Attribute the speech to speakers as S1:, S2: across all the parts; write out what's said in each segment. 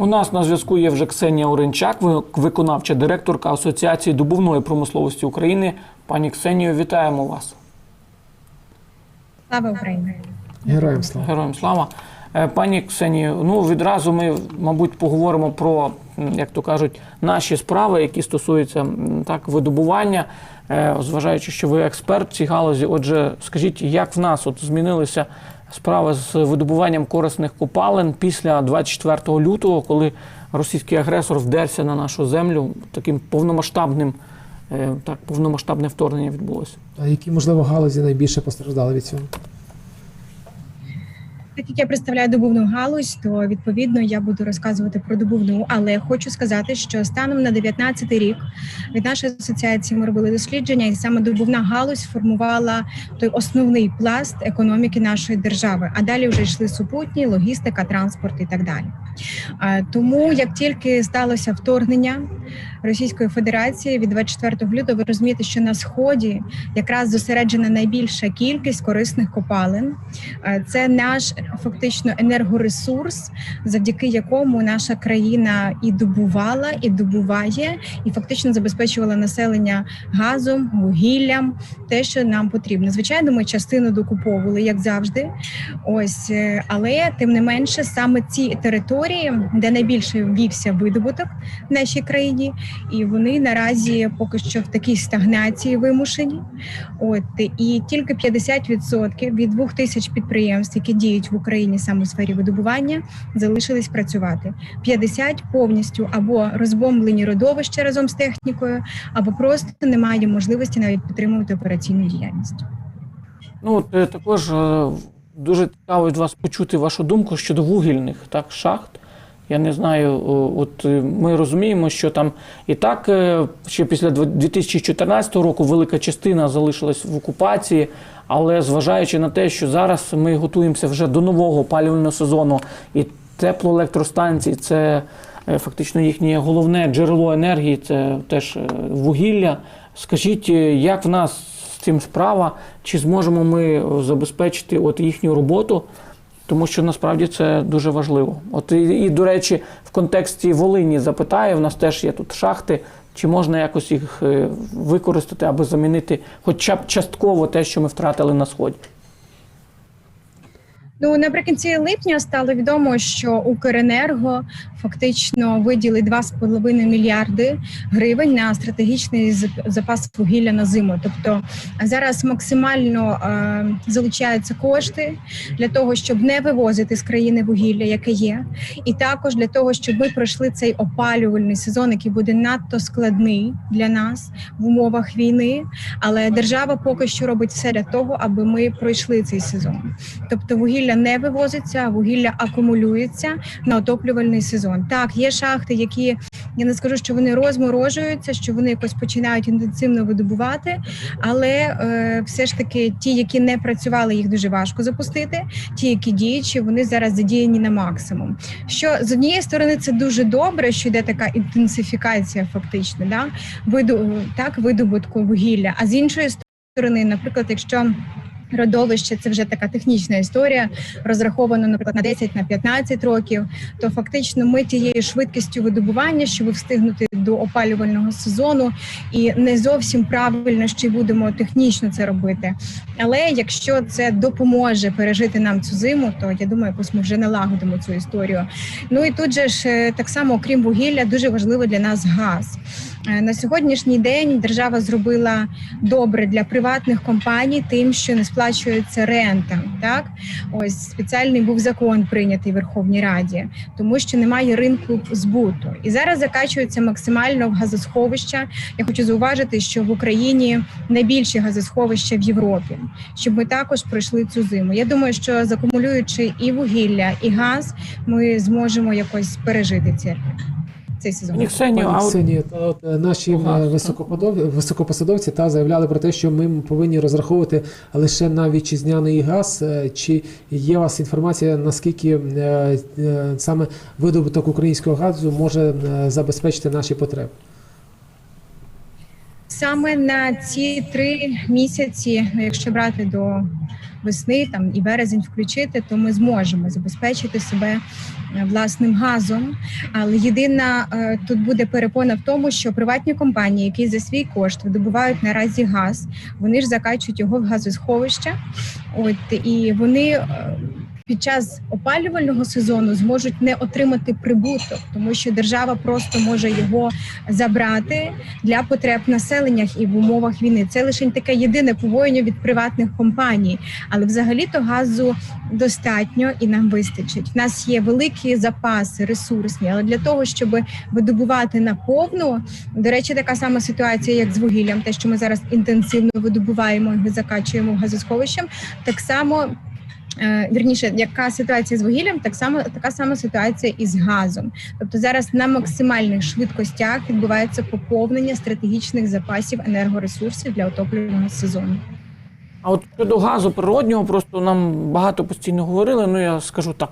S1: У нас на зв'язку є вже Ксенія Оренчак, виконавча директорка Асоціації добувної промисловості України. Пані Ксенію, вітаємо вас.
S2: Слава Україні!
S3: Героям слава.
S1: Героям слава. Е, Пані Ксенію, ну відразу ми, мабуть, поговоримо про, як то кажуть, наші справи, які стосуються так видобування, Е, зважаючи, що ви експерт в цій галузі. Отже, скажіть, як в нас от змінилися справи з видобуванням корисних копалин після 24 лютого, коли російський агресор вдерся на нашу землю таким повномасштабним, е, так, повномасштабне вторгнення відбулося.
S3: А які, можливо, галузі найбільше постраждали від цього?
S2: Так як я представляю добувну галузь, то відповідно я буду розказувати про добувну, але хочу сказати, що станом на 19 рік від нашої асоціації ми робили дослідження, і саме добувна галузь формувала той основний пласт економіки нашої держави. А далі вже йшли супутні, логістика, транспорт і так далі. Тому як тільки сталося вторгнення Російської Федерації від 24 лютого, ви розумієте, що на сході якраз зосереджена найбільша кількість корисних копалин. Це наш фактично енергоресурс, завдяки якому наша країна і добувала, і добуває, і фактично забезпечувала населення газом, вугіллям, те, що нам потрібно. Звичайно, ми частину докуповували, як завжди. Ось, е, але тим не менше, саме ці території, де найбільше ввівся видобуток в нашій країні, і вони наразі поки що в такій стагнації вимушені. От і тільки 50% від двох тисяч підприємств, які діють в Україні саме у сфері видобування, залишились працювати. 50 повністю або розбомблені родовища разом з технікою, або просто немає можливості навіть підтримувати операційну діяльність.
S1: Ну, от, е, також е, дуже цікаво від вас почути вашу думку щодо вугільних так, шахт. Я не знаю, от е, ми розуміємо, що там і так е, ще після дв- 2014 року велика частина залишилась в окупації, але зважаючи на те, що зараз ми готуємося вже до нового опалювального сезону, і теплоелектростанції це е, фактично їхнє головне джерело енергії, це теж вугілля. Скажіть, як в нас з цим справа, чи зможемо ми забезпечити от їхню роботу? Тому що насправді це дуже важливо. От і, і до речі, в контексті Волині запитає, в нас теж є тут шахти. Чи можна якось їх е, використати, аби замінити хоча б частково те, що ми втратили на сході?
S2: Ну наприкінці липня стало відомо, що Укренерго фактично виділить 2,5 мільярди гривень на стратегічний запас вугілля на зиму. Тобто зараз максимально е, залучаються кошти для того, щоб не вивозити з країни вугілля, яке є, і також для того, щоб ми пройшли цей опалювальний сезон, який буде надто складний для нас в умовах війни. Але держава поки що робить все для того, аби ми пройшли цей сезон. Тобто вугілля не вивозиться, а вугілля акумулюється на отоплювальний сезон. Так, є шахти, які я не скажу, що вони розморожуються, що вони якось починають інтенсивно видобувати, але е, все ж таки ті, які не працювали, їх дуже важко запустити. Ті, які діючі, вони зараз задіяні на максимум. Що з однієї сторони це дуже добре, що йде така інтенсифікація, фактично, да виду так видобутку вугілля. А з іншої сторони, наприклад, якщо Родовище це вже така технічна історія, розраховано, наприклад, на 10 на 15 років. То фактично ми тією швидкістю видобування, щоб встигнути до опалювального сезону, і не зовсім правильно ще й будемо технічно це робити. Але якщо це допоможе пережити нам цю зиму, то я думаю, якось ми вже налагодимо цю історію. Ну і тут же ж е, так само, окрім вугілля, дуже важливо для нас газ. Е, На сьогоднішній день держава зробила добре для приватних компаній, тим, що не сплачується рента. Так ось спеціальний був закон прийнятий в Верховній Раді, тому що немає ринку збуту. І зараз закачується максимально в газосховища. Я хочу зауважити, що в Україні найбільші газосховища в Європі, щоб ми також пройшли цю зиму. Я думаю, що закумулюючи і вугілля, і газ, ми зможемо якось пережити цей, цей сезон.
S1: Пані Ксенію, а от
S3: та от е, наші
S1: Ага.
S3: е, високопосадовці та заявляли про те, що ми повинні розраховувати лише на вітчизняний газ. Е, Чи є у вас інформація, наскільки саме видобуток українського газу може забезпечити наші потреби?
S2: Саме на ці три місяці, ну, якщо брати до весни, там і березень включити, то ми зможемо забезпечити себе е, власним газом. Але єдина е, тут буде перепона в тому, що приватні компанії, які за свій кошт видобувають наразі газ, вони ж закачують його в газосховища. От і вони е, під час опалювального сезону зможуть не отримати прибуток, тому що держава просто може його забрати для потреб населення і в умовах війни. Це лише таке єдине повоєння від приватних компаній, але взагалі-то газу достатньо і нам вистачить. В нас є великі запаси ресурсні, але для того, щоб видобувати наповну, до речі, така сама ситуація, як з вугіллям, те, що ми зараз інтенсивно видобуваємо і закачуємо газосховищем, так само. Е, Вірніше, яка ситуація з вугіллям, так само така сама ситуація і з газом. Тобто зараз на максимальних швидкостях відбувається поповнення стратегічних запасів енергоресурсів для отоплювального сезону.
S1: А от щодо газу природнього, просто нам багато постійно говорили. Ну я скажу так: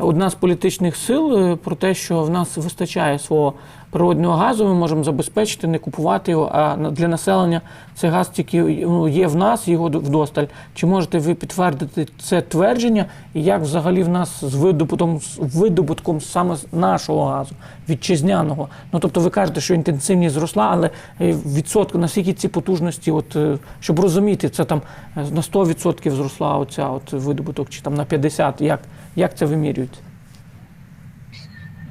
S1: одна з політичних сил е, про те, що в нас вистачає свого природнього газу, ми можемо забезпечити, не купувати його. А для населення цей газ тільки ну, є в нас, його вдосталь. Чи можете ви підтвердити це твердження? І як взагалі в нас з видобутком, з видобутком саме нашого газу, вітчизняного? Ну тобто, ви кажете, що інтенсивність зросла, але е, відсотки наскільки ці потужності, от е, щоб розуміти, це там на 100% зросла оця от видобуток, чи там на 50%, як, як це вимірюється?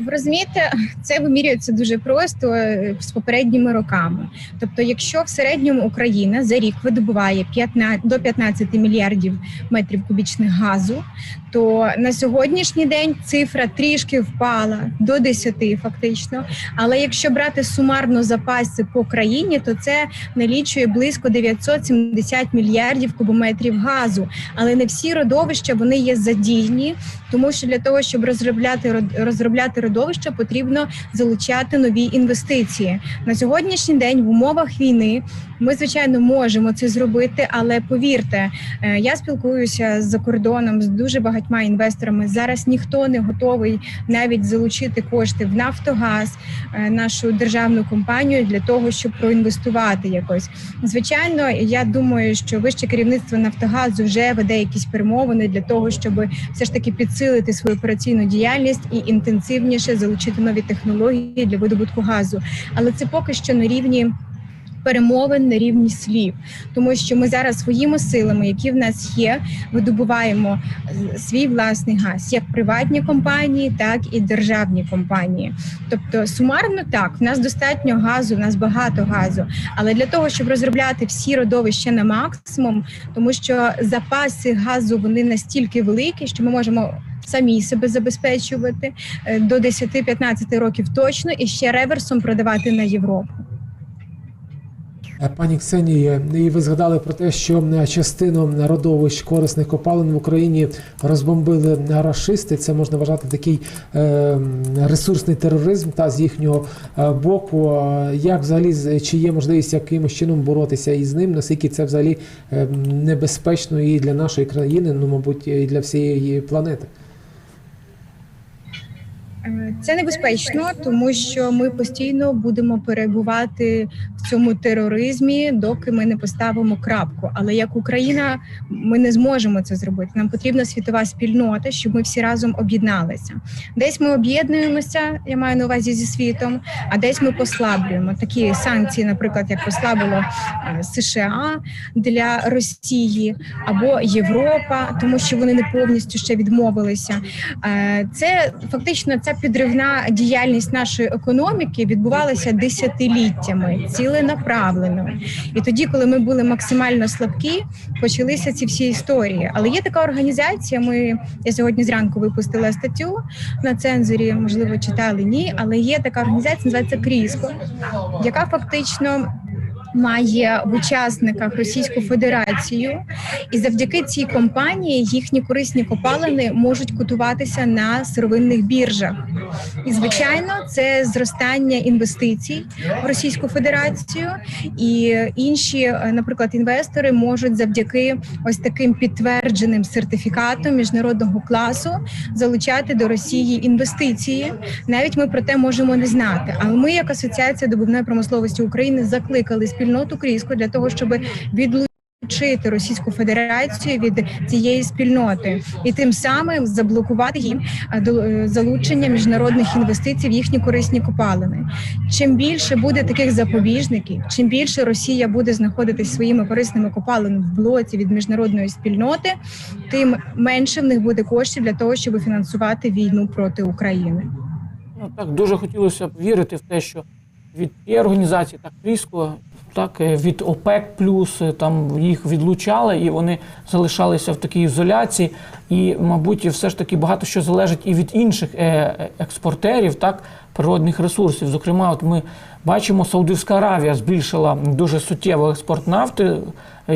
S2: Ви розумієте, це вимірюється дуже просто е, з попередніми роками. Тобто, якщо в середньому Україна за рік видобуває 15, до 15 мільярдів метрів кубічних газу, то на сьогоднішній день цифра трішки впала до 10 фактично. Але якщо брати сумарно запаси по країні, то це налічує близько 970 мільярдів кубометрів газу. Але не всі родовища вони є задійні, тому що для того, щоб розробляти розробляти родовища, потрібно залучати нові інвестиції. На сьогоднішній день в умовах війни ми звичайно можемо це зробити, але повірте, е, я спілкуюся за кордоном з дуже багатьма інвесторами. Зараз ніхто не готовий навіть залучити кошти в Нафтогаз, е, нашу державну компанію для того, щоб проінвестувати якось. Звичайно, я думаю, що вище керівництво Нафтогазу вже веде якісь перемовини для того, щоб все ж таки підсилити свою операційну діяльність і інтенсивніше залучити нові технології для видобутку газу. Але це поки що на рівні. Перемовин на рівні слів, тому що ми зараз своїми силами, які в нас є, видобуваємо свій власний газ, як приватні компанії, так і державні компанії. Тобто, сумарно так, в нас достатньо газу, в нас багато газу. Але для того, щоб розробляти всі родовища на максимум, тому що запаси газу вони настільки великі, що ми можемо. Самі себе забезпечувати е, до 10-15 років точно і ще реверсом продавати на Європу.
S3: Е, Пані Ксенії, і ви згадали про те, що е, частину родовищ корисних копалин в Україні розбомбили рашисти. Це можна вважати такий е, ресурсний тероризм та з їхнього боку. Як взагалі чи є можливість якимось чином боротися із ним? Наскільки це взагалі небезпечно і для нашої країни, ну мабуть, і для всієї планети?
S2: Е, Це небезпечно, тому що ми постійно будемо перебувати в цьому тероризмі, доки ми не поставимо крапку. Але як Україна, ми не зможемо це зробити. Нам потрібна світова спільнота, щоб ми всі разом об'єдналися. Десь ми об'єднуємося, я маю на увазі зі світом, а десь ми послаблюємо такі санкції, наприклад, як послабило е, США для Росії або Європа, тому що вони не повністю ще відмовилися. Е, Це фактично ця підривна діяльність нашої економіки відбувалася десятиліттями, ціленаправлено. І тоді, коли ми були максимально слабкі, почалися ці всі історії. Але є така організація. Ми я сьогодні зранку випустила статтю на цензурі, можливо, читали ні, але є така організація, називається Кріско, яка фактично. Має в учасниках Російську Федерацію, і завдяки цій компанії їхні корисні копалини можуть котуватися на сировинних біржах. І звичайно, це зростання інвестицій в Російську Федерацію, і інші, наприклад, інвестори можуть завдяки ось таким підтвердженим сертифікатом міжнародного класу залучати до Росії інвестиції. Навіть ми про те можемо не знати. Але ми, як асоціація добувної промисловості України, закликали спільноту Кріску для того, щоб відлучити Російську Федерацію від цієї спільноти і тим самим заблокувати їм е, е, залучення міжнародних інвестицій в їхні корисні копалини. Чим більше буде таких запобіжників, чим більше Росія буде знаходитись своїми корисними копалинами в блоці від міжнародної спільноти, тим менше в них буде коштів для того, щоб фінансувати війну проти України.
S1: Ну так дуже хотілося б вірити в те, що від і організації так різко, так е, від ОПЕК плюс е, там їх відлучали, і вони залишалися в такій ізоляції. І, мабуть, все ж таки багато що залежить і від інших е, експортерів, так природних ресурсів. Зокрема, от ми бачимо, Саудівська Аравія збільшила дуже суттєво експорт нафти.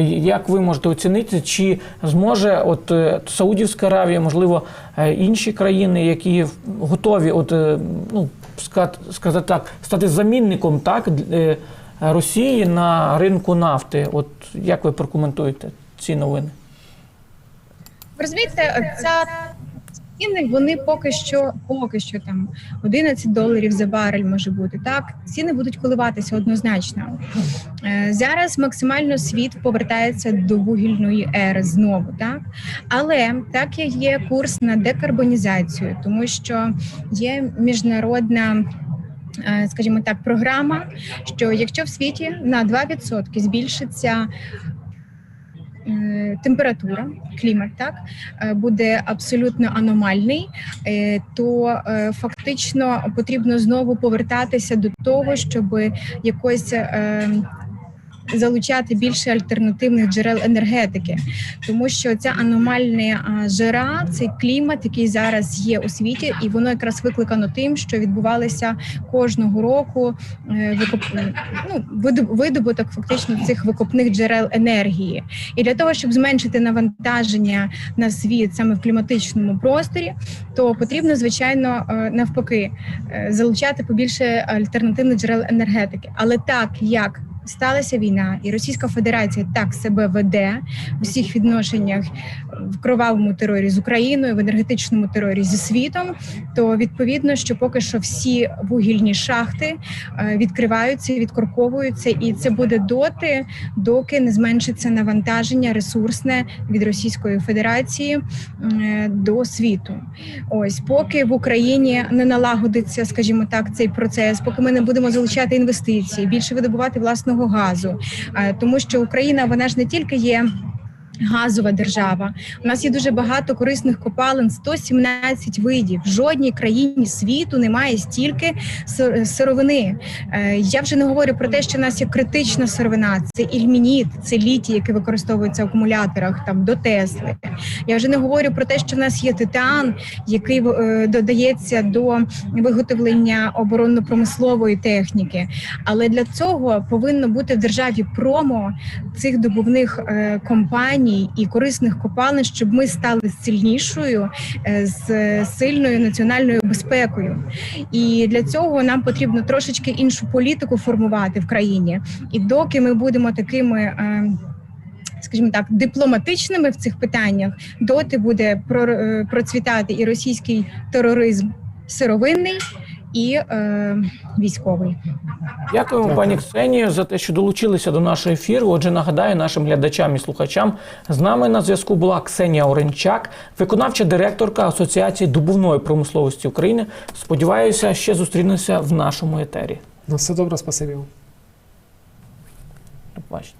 S1: Як ви можете оцінити, чи зможе от Саудівська Аравія, можливо, інші країни, які готові, от ну ска- сказати так, стати замінником так е, Росії на ринку нафти? От як ви прокоментуєте ці новини?
S2: Розумієте, ця ціни вони поки що, поки що там 11 доларів за барель може бути. Так ціни будуть коливатися однозначно. Е, Зараз максимально світ повертається до вугільної ери знову, так але так як є курс на декарбонізацію, тому що є міжнародна. Е, Скажімо так, програма, що якщо в світі на 2% збільшиться е, температура, клімат, так е, буде абсолютно аномальний, то фактично потрібно знову повертатися до того, щоб якось. Е, Залучати більше альтернативних джерел енергетики, тому що ця аномальна жара, цей клімат, який зараз є у світі, і воно якраз викликано тим, що відбувалися кожного року е, викоп... ну, видобуток фактично цих викопних джерел енергії. І для того, щоб зменшити навантаження на світ саме в кліматичному просторі, то потрібно звичайно е, навпаки е, залучати побільше альтернативних джерел енергетики. Але так як сталася війна, і Російська Федерація так себе веде в усіх відношеннях в кровавому терорі з Україною, в енергетичному терорі зі світом, то відповідно, що поки що всі вугільні шахти е, відкриваються, відкорковуються, і це буде доти, доки не зменшиться навантаження ресурсне від Російської Федерації до світу. Ось поки в Україні не налагодиться, скажімо так, цей процес, поки ми не будемо залучати інвестиції, більше видобувати власного газу, тому що Україна вона ж не тільки є. Газова держава. У нас є дуже багато корисних копалин, 117 видів. В жодній країні світу немає стільки сировини. Е, Я вже не говорю про те, що в нас є критична сировина. Це ільмініт, це літій, який використовується в акумуляторах там до Тесли. Я вже не говорю про те, що в нас є титан, який е, додається до виготовлення оборонно-промислової техніки. Але для цього повинно бути в державі промо цих добувних е, компаній і корисних копалин, щоб ми стали сильнішою е, з сильною національною безпекою. І для цього нам потрібно трошечки іншу політику формувати в країні. І доки ми будемо такими. е, Скажімо так, дипломатичними в цих питаннях доти буде е, процвітати і російський тероризм сировинний і е, військовий.
S1: Дякуємо,
S3: Дякую.
S1: пані Ксенію, за те, що долучилися до нашого ефіру. Отже, нагадаю нашим глядачам і слухачам. З нами на зв'язку була Ксенія Оренчак, виконавча директорка Асоціації добувної промисловості України. Сподіваюся, ще зустрінемося в нашому етері.
S3: На все добре, спасибі.
S1: Побачення.